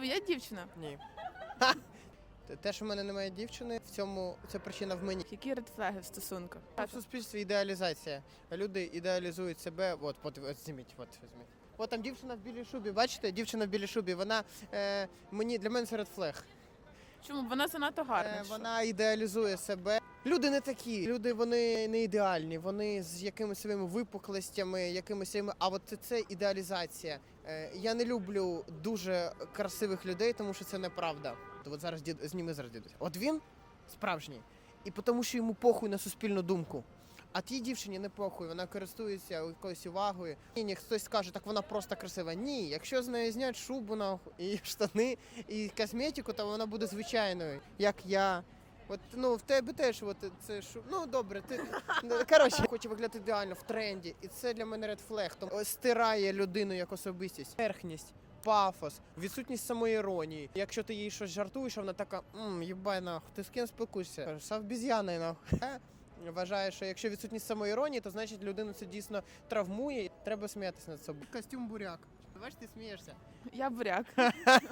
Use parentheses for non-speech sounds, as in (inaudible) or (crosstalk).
тебе є дівчина? Ні. Те- що в мене немає дівчини, в цьому це причина в мені. Які редфлеги в стосунках? В суспільстві ідеалізація. Люди ідеалізують себе. От, от, от зніміть, от візьміть. От там дівчина в білій шубі. Бачите, дівчина в білій шубі. Вона е, мені для мене це редфлег. Чому вона занадто гарна? Е, вона ідеалізує себе. Люди не такі. Люди вони не ідеальні. Вони з якимись своїми випуклостями, якимись своїми. А от це, це ідеалізація. Е, я не люблю дуже красивих людей, тому що це неправда. То от зараз дід зніми зараз дідусь. От він справжній, і тому, що йому похуй на суспільну думку. А тій дівчині не похуй, вона користується якоюсь увагою. Ні, ні, хтось скаже, так вона просто красива. Ні, якщо з неї зняти шубу нахуй, і (laughs) штани, і косметику, то вона буде звичайною, як я. От ну в тебе теж, от це шу... Ну добре, ти ну, коротше, хоче виглядати ідеально в тренді, і це для мене flag. Стирає людину як особистість. Верхність, пафос, відсутність самоіронії. Якщо ти їй щось жартуєш, вона така, мм, їбай нахуй, ти з ким спілкуєшся? Кажеш, з обіз'яною нахуй. Е, Вважаю, що якщо відсутність самоіронії, то значить людину це дійсно травмує. Треба сміятися над собою. Костюм буряк. Бачиш, ти смієшся. Я буряк. (laughs)